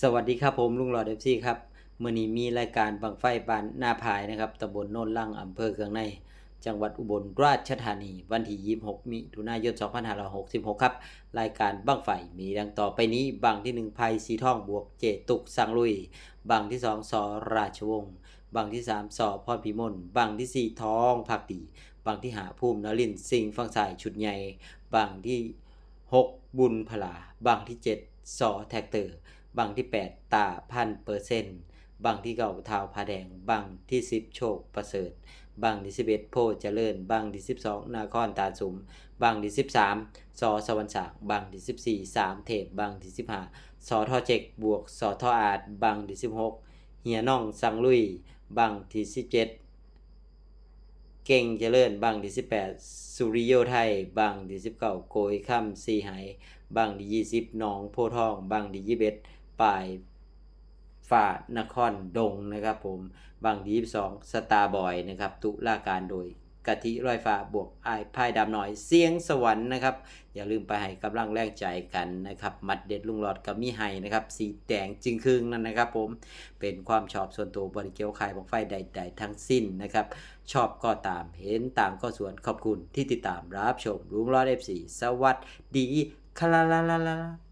สวัสดีครับผมลุงหลอดเอฟซีครับเมื่อนี้มีรายการบังไฟบานหน้าพายนะครับตำบลโนนล่างอำเภอเคืองใน จังหวัดอุบลราชธานี วันที่ 26 มิถุนายน 2566 ครับ รายการบังไฟมีดังต่อไปนี้บังที่ 1 ภัยสีทองบวกเจตุกสังลุย บังที่ 2 สอราชวงศ์บังที่ 3 สอพรพิมลบังทีสี่4 ทองผักดีบังที่หาภูมินลินสิงห์ฟังสายชุดใหญ่บังที่ 6 บุญพลาบังที่ 7 สอแท็กเตอร์ บังที่ 8 ตาพันเปอร์เซ็นต์บังที่เก่าเท้าผาแดง บังที่ 10 โชคประเสริฐ บังที่ 11 โพเจริญ บังที่ 12 นาครตาสุม บังที่ 13 สอสวรรค์สางบังที่ 14 3เทพบังที่ 15 สอทอเจกบวกสอทออาดบังที่ 16เฮียน่องสังลุย บังที่ 17เก่งเจริญบังที่18สุริโยไทยบังที่19โกยค่ำสีหายบังที่20หนองโพทองบังที่21 ปลายฝ่านครดงนะครับผมบังที่22สตาร์บอยนะครับตุลาการโดยกะทิร้อยฟ้าบวกไอ้พายดำหน่อยเสียงสวรรค์นะครับ อย่าลืมไปให้กำลังแรงใจกันนะครับมัดเด็ดลุงหลอดกับมีไห้นะครับสีแดงจึงครึ่งนั่นนะครับผมเป็นความชอบส่วนตัวบริเกียวขายบังไฟใด ๆ ทั้งสิ้นนะครับ ชอบก็ตามเห็นตามก็ส่วนขอบคุณที่ติดตามรับชมลุงหลอดเอฟซีสวัสดีคลาลาลาลา